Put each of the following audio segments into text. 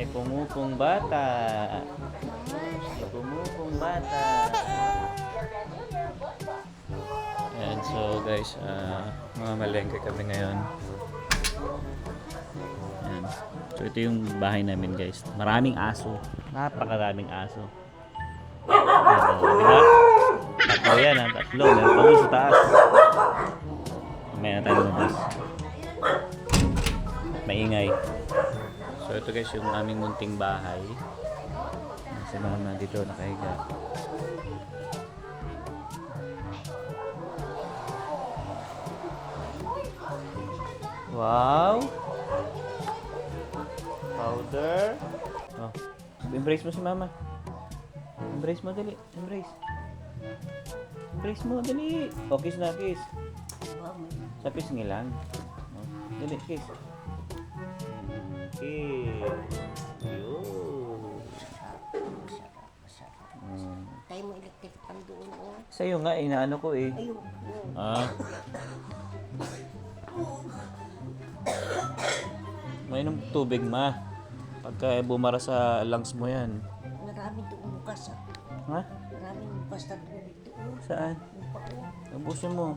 May pumupong bata. May pumupong bata. Ayan, so guys, uh, mamalengke kami ngayon. Ayan. So ito yung bahay namin guys. Maraming aso. Napakaraming aso. Ayan, oh, di ba? Tatlo yan, ha? tatlo. Meron pa sa taas. May na tayo lumabas. Maingay. So ito guys yung aming munting bahay. Si mama dito nakahiga. Wow! Powder. Oh. Embrace mo si mama. Embrace mo dali. Embrace. Embrace mo dali. Oh, kiss na kiss. Sa kiss ngilang. Oh. Dali, kiss. Kiss. Yun. Mm. Tayo mo electric pan doon, oh. Sa'yo nga, inaano ko eh. Ayun, yun. Ah. Mainom tubig ma. Pagka bumara sa lungs mo yan. Marami doon bukas, ah. Ha? Maraming bukas na tubig doon. Saan? Yung pa, oh. Ubusin mo.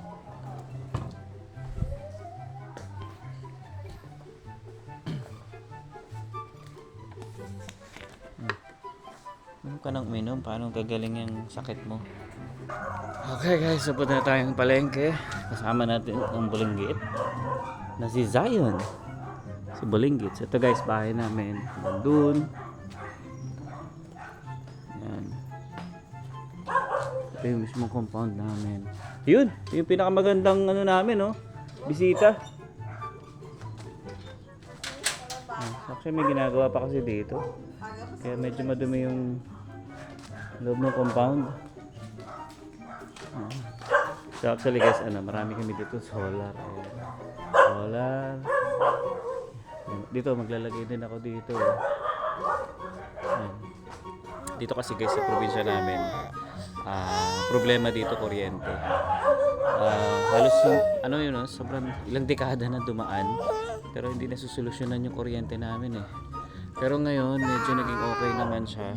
Ka nang uminom? Paano gagaling yung sakit mo? Okay guys, sabot na tayong palengke. Kasama natin ang bulinggit na si Zion. Si Bulinggit. So, ito guys, bahay namin. Nandun. Yan. Ito yung mismong compound namin. Yun, yung pinakamagandang ano namin, no? Bisita. Actually, may ginagawa pa kasi dito. Kaya medyo madumi yung loob ng compound. So actually guys, ano, marami kami dito solar. Ayan. Solar. Dito, maglalagay din ako dito. Ayan. Dito kasi guys sa probinsya namin, ah, problema dito kuryente. Ah, halos yung, ano yun, no, sobrang ilang dekada na dumaan, pero hindi na susolusyonan yung kuryente namin eh. Pero ngayon, medyo naging okay naman siya.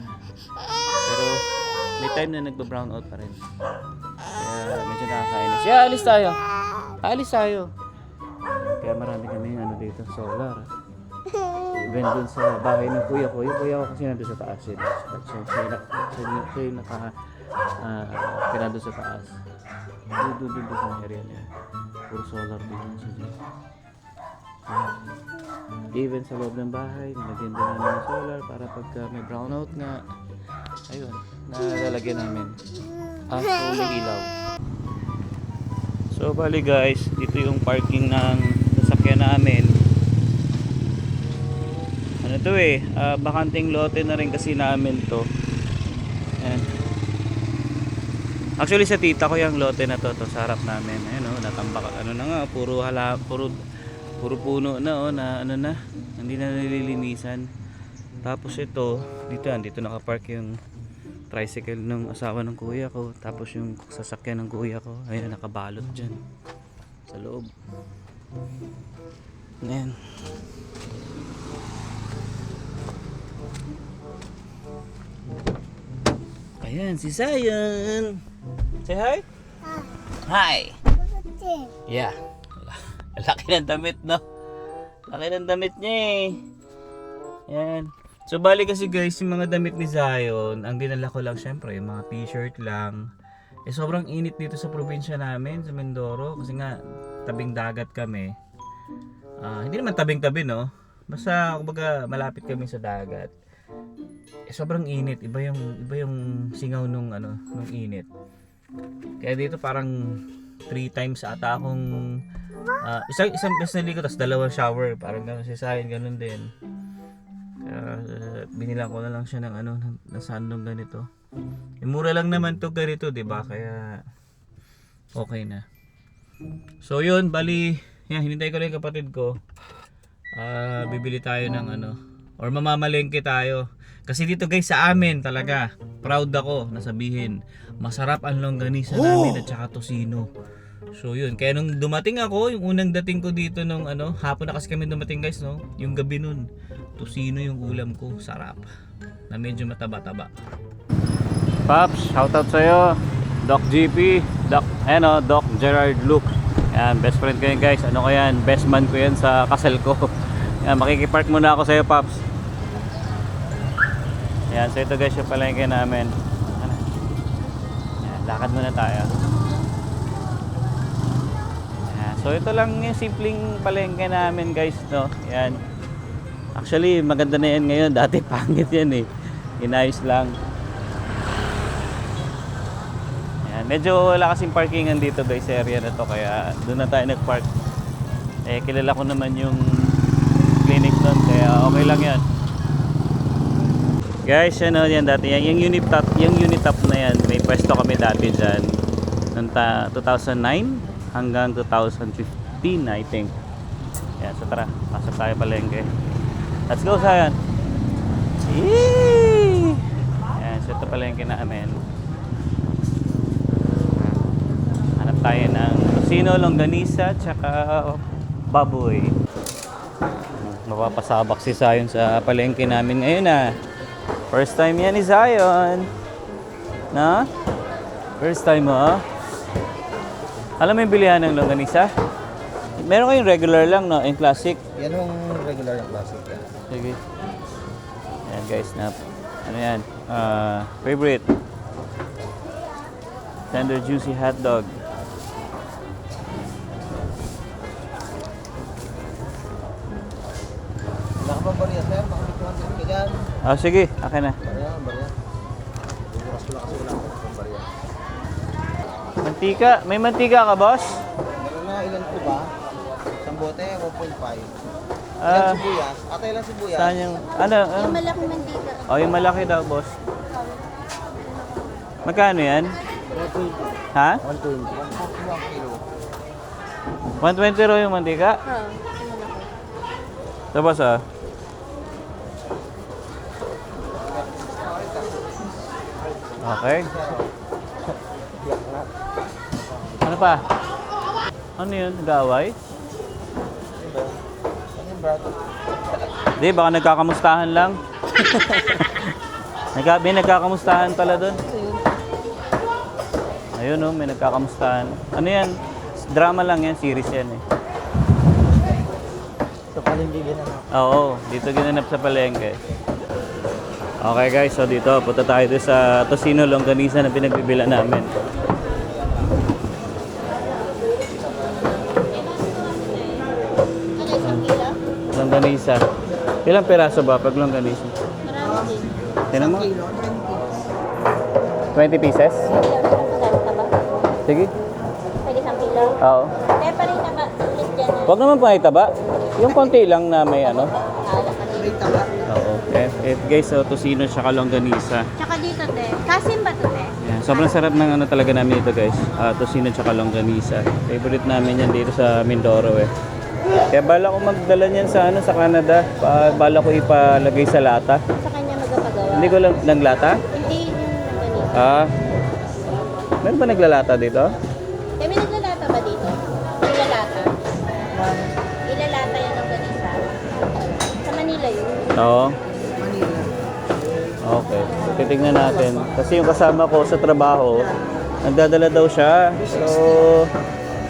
Pero may time na nagba-brown out pa rin. Kaya medyo nakakainis. Yeah, alis tayo. Alis tayo. Kaya marami kami ano dito, solar. Even dun sa bahay ng kuya ko, yung kuya ko kasi nandun sa taas yun. So, siya, siya, siya, yung naka, uh, pinandun sa taas. Doon, doon, doon, doon sa area niya. Puro solar din dyan. Ayan. Even sa loob ng bahay, nilagyan din namin ng solar para pagka may brownout nga, ayun, nalalagyan namin. Ah, may ilaw. So bali guys, dito yung parking ng sasakyan namin. Ano to eh, ah, bakanting lote na rin kasi namin to. Ayan. Actually sa tita ko yung lote na to, to sa harap namin. Ayun oh, natambak. Ano na nga, puro hala, puro puro puno na oh, na ano na, hindi na nililinisan. Tapos ito, dito yan, dito nakapark yung tricycle ng asawa ng kuya ko. Tapos yung sasakyan ng kuya ko, ayun nakabalot dyan. Sa loob. Ayan. Ayan, si Zion. Say hi. Hi. Yeah. Laki ng damit, no? Laki ng damit niya eh. Yan. So, bali kasi guys, yung mga damit ni Zion, ang dinala ko lang syempre, yung mga t-shirt lang. Eh, sobrang init dito sa probinsya namin, sa Mindoro. Kasi nga, tabing dagat kami. Ah, hindi naman tabing-tabi, no? Basta, kumbaga, malapit kami sa dagat. Eh, sobrang init. Iba yung, iba yung singaw nung, ano, nung init. Kaya dito parang three times ata akong ah, isang isang beses naligo tapos dalawang shower parang gano'n si Sayan gano'n din uh, binilang ko na lang siya ng ano ng sandong ganito. Eh, mura lang naman to ganito di ba? Kaya okay na. So yun bali yan hinintay ko lang yung kapatid ko. Ah, bibili tayo ng ano or mamamalengke tayo. Kasi dito guys sa amin talaga proud ako na sabihin masarap ang longganisa namin at saka tosino So yun, kaya nung dumating ako, yung unang dating ko dito nung ano, hapon na kasi kami dumating guys, no? Yung gabi nun, tusino yung ulam ko, sarap. Na medyo mataba-taba. Paps, shoutout sa'yo. Doc GP, Doc, ano, Doc Gerard Luke. Yan, best friend ko yan guys. Ano ko yan, best man ko yan sa kasal ko. Yan, makikipark muna ako sa'yo, Paps. Yan, so ito guys yung palengke namin. Yan, lakad muna tayo. So ito lang yung simpleng palengke namin guys, no? Yan. Actually, maganda na yan ngayon. Dati pangit yan eh. Inayos lang. Yan, medyo wala kasing parkingan dito guys area na to kaya doon na tayo nagpark. Eh kilala ko naman yung clinic doon kaya okay lang yan. Guys, ano yan dati yan, yung unit top, yung unit top na yan, may pwesto kami dati diyan noong ta- 2009 hanggang 2015 I think. Yan, so tara, pasok tayo palengke. Let's go, Sayan. Yee! Yan, so ito palengke namin. Hanap tayo ng sino, longganisa, tsaka baboy. Mapapasabak si Zion sa palengke namin ngayon ah. First time yan ni Zion. Na? First time mo ah. Alam mo yung bilihan ng longganisa? Meron kayong regular lang no, in classic. Yan yung regular yung classic. Sige. Ayan guys, na ano yan? Ah, favorite. Tender juicy hot dog. Wala ka bang bariya, sir? Baka may 200 ka dyan. Ah, sige, akin na. Bariya, bariya. Bubukas ko lang kasi wala akong bang bariya. Mantika, may mantika ka, boss? Meron na ilan po ba? Isang bote, 1.5. Ilan Ah, sibuyas? Ate, ilan sibuyas? saan yung, ano, ano? Yung malaki mandika. Oh, yung malaki daw, boss. Magkano yan? 120. Ha? 120. 140 ang kilo. 120 raw yung mantika? Ha, yung malaki. Ito, boss, ah. Okay. Ano pa? Ano yun? Nag-away? Ano ba? Ano yung brado? Di, baka nagkakamustahan lang. Nagka, may nagkakamustahan pala doon. Ayun oh, may nagkakamustahan. Ano yan? Drama lang yan, series yan eh. Yung bigyan na Oo, dito ginanap sa palengke. Okay guys, so dito, punta tayo doon sa Tosino Longganisa na pinagbibila namin. Longganisa. Ilang peraso ba pag longganisa? Marami din. Tinan mo. 20 pieces? Sige. Pwede isang kilo? Oo. Kaya pa rin naman, ulit dyan na. Huwag naman pangitaba. Yung konti lang na may ano. Na. Oo. Eh, eh, guys, so Tosino tsaka longganisa. Tsaka dito, te. Kasim ba to, te? Yan. Sobrang sarap ng ano talaga namin ito guys. Uh, Tosino tsaka longganisa. Favorite namin yan dito sa Mindoro eh. Kaya bala ko magdala niyan sa ano sa Canada. Pa, bala ko ipalagay sa lata. Sa kanya magpagawa. Hindi ko lang lang lata. Hindi yung ganito. Ah. Meron ba naglalata dito? Kami naglalata ba dito? Ilalata? Ilalata yan ng ganisa. Sa Manila yun. Oo. Okay. Titignan natin. Kasi yung kasama ko sa trabaho, nagdadala daw siya. So,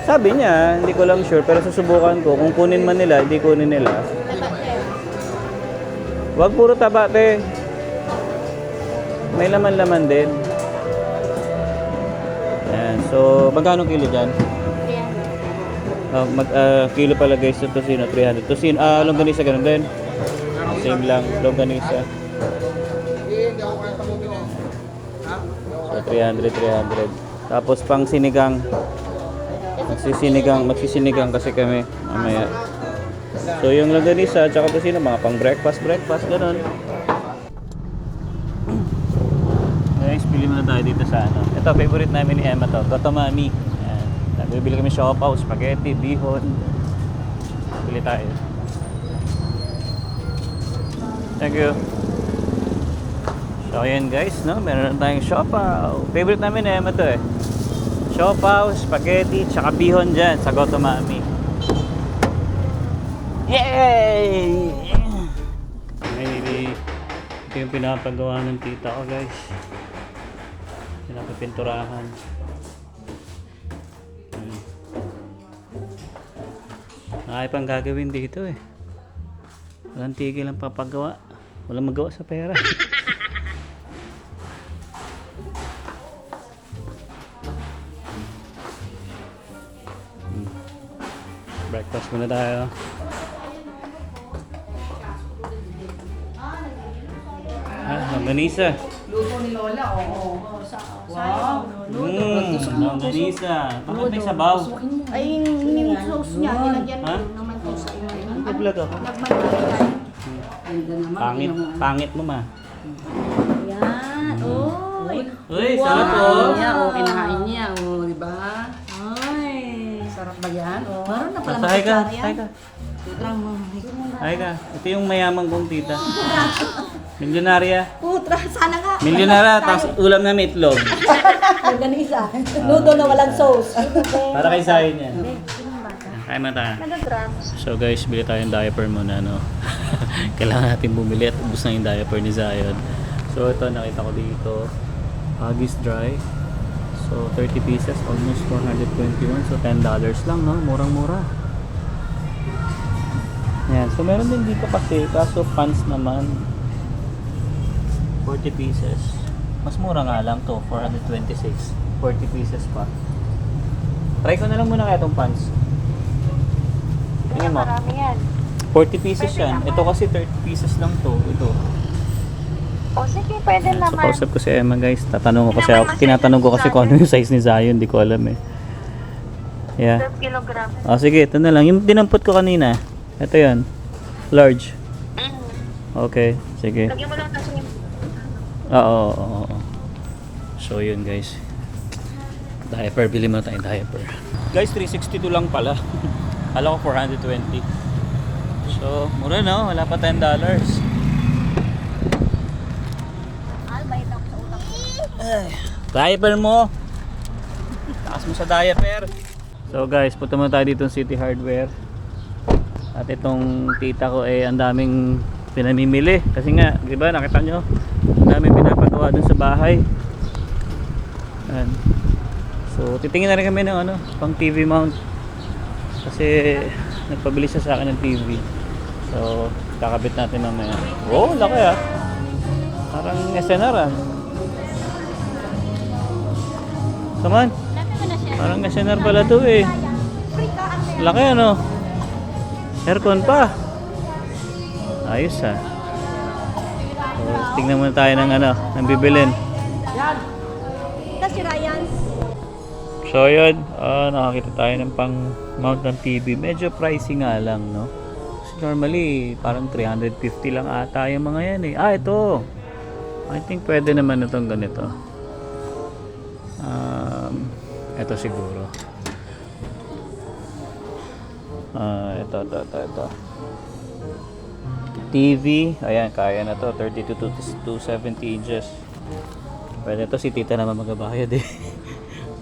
sabi niya, hindi ko lang sure, pero susubukan ko. Kung kunin man nila, hindi kunin nila. Huwag puro taba, te. May laman-laman din. Ayan. So, magkano kilo dyan? 300. Ah, mag, ah, kilo pala guys sa tosino, 300. Tosino, ah, longganisa ganun din. Same lang, longganisa. So, 300, 300. Tapos pang sinigang. Magsisinigang, magsisinigang kasi kami mamaya. So, yung longganisa, tsaka tosino, mga pang breakfast, breakfast, ganun. Guys, pili muna tayo dito sa ano. Ito, favorite namin ni Emma to. Gotomami. Ayan. Bibili kami siopaw, spaghetti, bihon. Pili tayo. Thank you. So, ayan guys, no? Meron tayong siopaw. Favorite namin ni Emma to eh. Siopaw, spaghetti, tsaka bihon dyan sa Gotomami. Yay! May, ito yung pinapagawa ng tita ko guys. Pinapapinturahan. Hmm. Nakaya pang gagawin dito eh. Walang tigil ang papagawa. Walang magawa sa pera. Breakfast muna tayo. Ah, Manganisa. Luto ni Lola, oo. Wow. Mmm, Manganisa. Bakit may sabaw? Ay, yung sauce niya, nilagyan ko naman po sa iyo. Nag-vlog ako. Pangit, pangit mo ma. Yan. Uy. Uy, sarap oh. Niya, oh, kinahain niya, oh, di ba? Ay. Sarap ba yan? Oh. Meron na pala Hi ka, yan. ka. Oh. Hi ka. Ito yung mayaman kong tita. Milyonarya. Putra, sana nga. Milyonarya, tapos ulam na may itlog. Organisa. Nudo na walang sauce. Para kay Sayon yan. Kaya mo tayo. So guys, bili tayong diaper muna, no? Kailangan natin bumili at ubus na yung diaper ni Zion. So ito, nakita ko dito. Huggies Dry. So 30 pieces, almost 421. So $10 lang, no? Murang-mura. Yan. So meron din dito kasi, kaso pants naman. 40 pieces. Mas mura nga lang to, 426. 40 pieces pa. Try ko na lang muna kaya itong pants. Tingnan mo. Marami yan. 40 pieces yan. Ito kasi 30 pieces lang to. Ito. O sige, pwede So, kausap ko si Emma guys. Tatanong ko kasi ako, tinatanong ko kasi kung ano yung size ni Zion. Hindi ko alam eh. Yeah. 12 kilogram. O sige, ito na lang. Yung dinampot ko kanina. Ito yan. Large. Okay, sige. Lagyan mo lang kasi yung Oo, oo, oo, oo. So yun guys. Diaper, bili mo tayong diaper. Guys, 362 lang pala. Kala ko 420. So, mura no? Wala pa 10 dollars. Albait ako sa utak. Diaper mo! Takas mo sa diaper. So guys, punta muna tayo dito sa City Hardware. At itong tita ko eh ang daming pinamimili. Kasi nga, di ba nakita nyo? Ang daming pinapagawa dun sa bahay. Yan. So titingin na rin kami ng ano, pang TV mount. Kasi nagpabili siya sa akin ng TV. So kakabit natin mamaya. Oh, laki ah. Parang SNR ah. Come on. Parang SNR pala to eh. Laki ano. Aircon pa. Ayos ah. So, tingnan muna tayo ng ano, ng bibilin. Ito si Ryan. So yun, ah, nakakita tayo ng pang mount ng TV. Medyo pricey nga lang, no? Kasi normally, parang 350 lang ata yung mga yan eh. Ah, ito. I think pwede naman itong ganito. Ito siguro. Ah, ito, ito, ito, ito. TV, ayan, kaya na to. 32 to 270 inches. Pwede to si tita naman magabayad eh.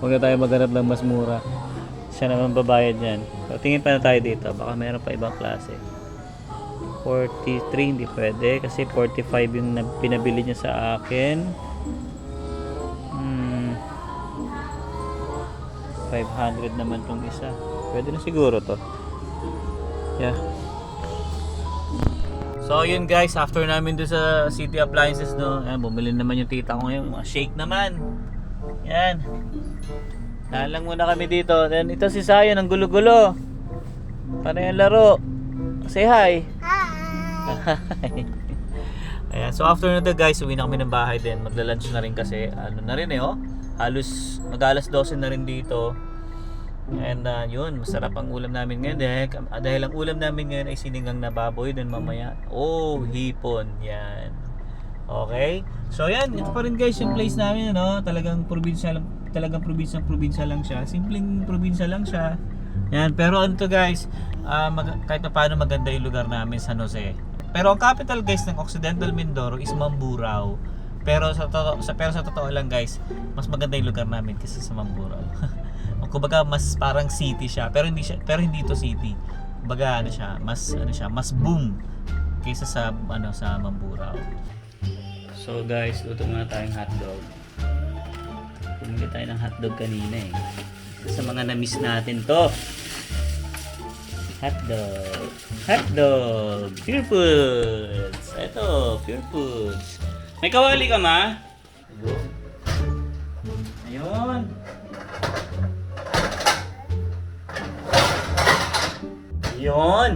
Huwag na, tayo maghanap ng mas mura. Siya naman babayad yan. So, tingin pa na tayo dito. Baka meron pa ibang klase. 43 hindi pwede kasi 45 yung nab- pinabili niya sa akin. 500 naman tong isa. Pwede na siguro to. Yeah. So yun guys, after namin doon sa City Appliances no, ayan, bumili naman yung tita ko ngayon, mga shake naman. Yan. Nalang muna kami dito. Then ito si Sayon, ang gulo-gulo. Paano yung laro? Say hi. Hi. Ayan, so after nito guys, uwi na kami ng bahay din. Magla-lunch na rin kasi ano na rin eh oh. Halos mag-alas 12 na rin dito. And uh, yun, masarap ang ulam namin ngayon dahil, ah, dahil ang ulam namin ngayon ay sinigang na baboy then mamaya, oh, hipon, yan. Okay? So yan, ito pa rin guys yung place namin, no? Talagang probinsya lang, talagang probinsya probinsya lang siya. Simpleng probinsya lang siya. Yan, pero ano to guys, ah, mag- kahit pa paano maganda yung lugar namin San Jose. Pero ang capital guys ng Occidental Mindoro is Mamburao. Pero sa, totoo, sa, pero sa totoo lang guys, mas maganda yung lugar namin kaysa sa Mamburao. Kumbaga mas parang city siya, pero hindi siya pero hindi ito city. Kumbaga ano siya, mas ano siya, mas boom kaysa sa ano sa Mamburao. So guys, luto muna tayong hotdog. Bumili tayo ng hotdog kanina eh. Sa mga na-miss natin to. Hotdog. Hotdog. Pure Foods. Ito, Pure Foods. May kawali ka, ma? Ayun. Ayun.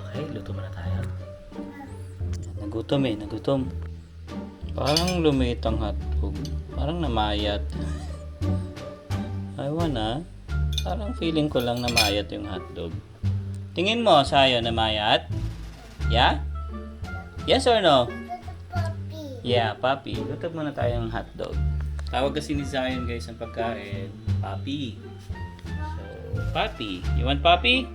Okay, luto muna tayo. Nagutom eh, nagutom. Parang lumiit ang hotdog. Parang namayat. Ewan ah. Parang feeling ko lang namayat yung hotdog. Tingin mo, Sayo, namayat? Yeah? Yes or no? Yeah, papi. Luto muna tayong hotdog. Tawag kasi ni Zion guys ang pagkain, papi. So, papi. You want papi?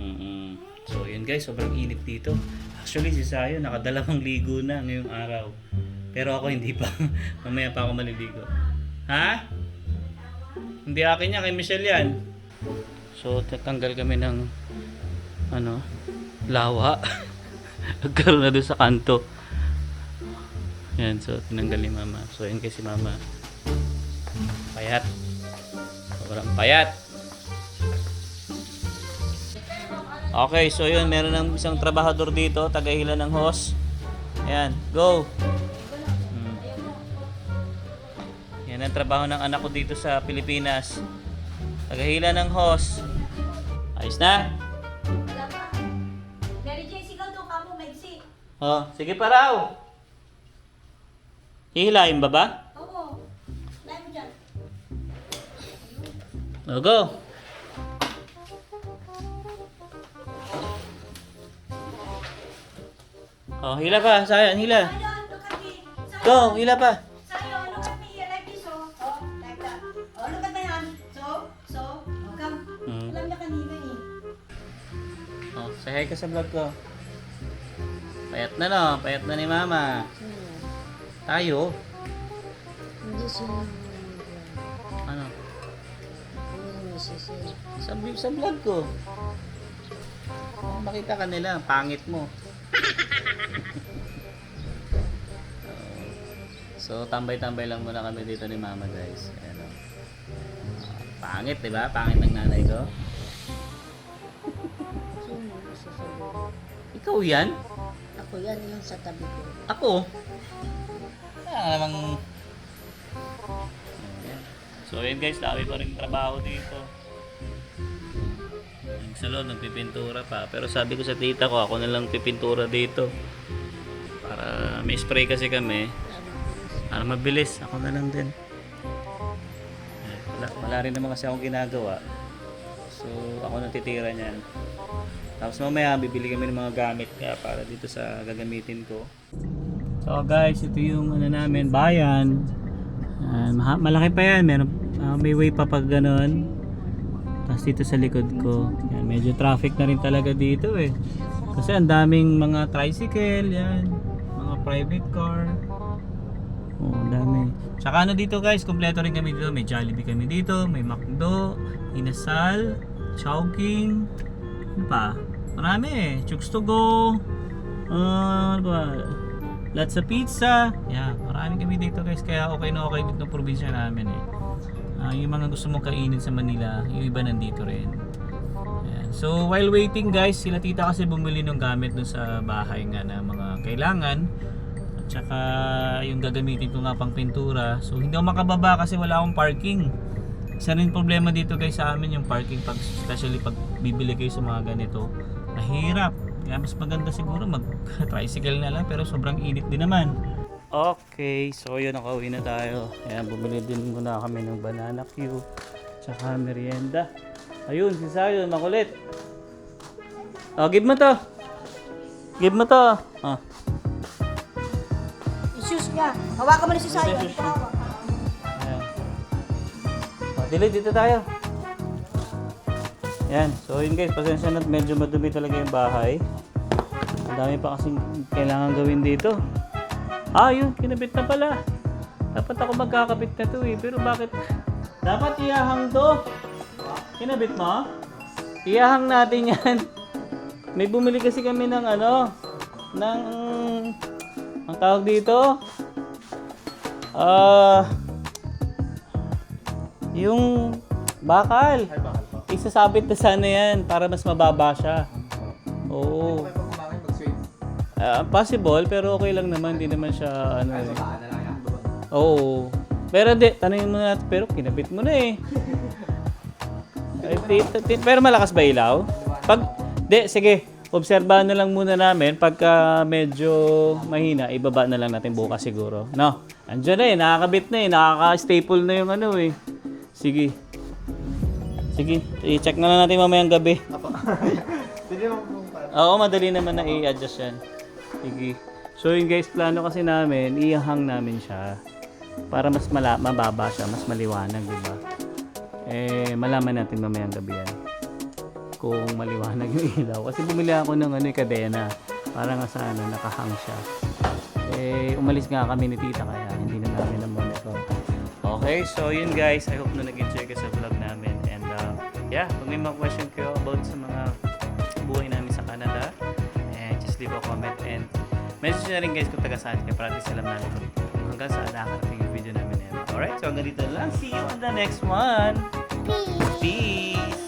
mm So, yun guys, sobrang init dito. Actually, si Sayo, nakadalawang ligo na ngayong araw. Pero ako hindi pa. Mamaya pa ako maliligo. Ha? Hindi akin yan, kay Michelle yan. So, tatanggal kami ng ano, lawa. Nagkaroon na doon sa kanto. Yan, so tinanggal ni mama. So, yun kasi mama. Payat. Sobrang payat. Okay, so yun, meron ng isang trabahador dito, tagahila ng hose. Ayan, go! Hmm. Yan ang trabaho ng anak ko dito sa Pilipinas. Tagahila ng hose. Ayos na? Mary Jane, sigaw doon ka mo, maigsi. Oh, sige pa raw. Hihilahin ba ba? Oo. Lahat mo dyan. O, go. Oh, hila pa. Sayang, hila. Go, hila pa. Hi ka sa vlog ko. Payat na no, payat na ni mama. Tayo. Hindi siya. Ano? Sa, sa vlog ko. Makita ka nila, pangit mo. so, tambay-tambay lang muna kami dito ni mama guys. Ah, pangit, di ba? Pangit ng nanay ko. Sasabihin? Ikaw yan? Ako yan yung sa tabi ko. Ako? Kaya namang... So yun guys, dami pa rin trabaho dito. Yung sa loob, nagpipintura pa. Pero sabi ko sa tita ko, ako na lang pipintura dito. Para may spray kasi kami. Para mabilis, ako na lang din. Wala, wala rin naman kasi akong ginagawa. So, ako na titira niyan. Tapos mamaya, bibili kami ng mga gamit kaya para dito sa gagamitin ko. So guys, ito yung ano namin, bayan. Yan, maha- malaki pa yan. Meron, ah, may way pa pag ganun. Tapos dito sa likod ko, yan, medyo traffic na rin talaga dito eh. Kasi ang daming mga tricycle, yan. Mga private car. Ang dami. Tsaka ano dito guys, kompleto rin kami dito. May Jollibee kami dito, may McDo, Inasal, Chowking, ano pa? Marami eh. Chooks to go. Uh, ano ba? Lots of pizza. Yeah, marami kami dito guys. Kaya okay na okay dito probinsya namin eh. Ah, yung mga gusto mong kainin sa Manila, yung iba nandito rin. Ayan. So while waiting guys, sila tita kasi bumili ng gamit dun sa bahay nga na mga kailangan. At saka yung gagamitin ko nga pang pintura. So hindi ako makababa kasi wala akong parking. Isa rin problema dito guys sa amin yung parking pag especially pag bibili kayo sa mga ganito. Mahirap. Kaya mas maganda siguro mag tricycle na lang pero sobrang init din naman. Okay, so yun nakauwi na tayo. Ayan, bumili din muna kami ng banana cue tsaka merienda. Ayun, si Sayo, makulit. Oh, give mo to. Give mo to. Ah. Isus niya. Hawakan mo na si Sayo. Ayan. Oh, dito tayo. Yan. So yun guys, pasensya na medyo madumi talaga yung bahay. Ang dami pa kasing kailangan gawin dito. Ah, yun, kinabit na pala. Dapat ako magkakabit na to eh. Pero bakit? Dapat iyahang to. Kinabit mo? Iyahang natin yan. May bumili kasi kami ng ano, ng, ang tawag dito, ah, yung bakal. Isasabit na sana yan para mas mababa siya. Oo. Ah, possible, pero okay lang naman. Hindi naman siya, ano eh. Na? Oo. Pero di, tanongin mo natin, pero kinabit mo na eh. Ay, ti- ti- pero malakas ba ilaw? Pag, di, sige, obserbahan na lang muna namin. Pagka medyo mahina, ibaba na lang natin bukas siguro. No? Andiyan na eh, nakakabit na eh, nakaka-staple na yung ano eh. Sige. Sige, i-check na lang natin mamayang gabi. Kung paano. Oo, madali naman na i-adjust yan. Sige. So yun guys, plano kasi namin, ihang namin siya para mas mala mababa siya, mas maliwanag, di ba? Eh, malaman natin mamayang gabi yan. Kung maliwanag yung ilaw. Kasi bumili ako ng ano, yung kadena. Para nga sa ano, nakahang siya. Eh, umalis nga kami ni tita kaya hindi na namin na monitor. Okay, so yun guys. I hope na nag-enjoy yeah, kung may mga question kayo about sa mga buhay namin sa Canada, and just leave a comment and message na rin guys kung taga saan kayo para at alam namin hanggang saan nakakarating yung video namin. Alright, so hanggang dito lang. See you on the next one. Peace! Peace!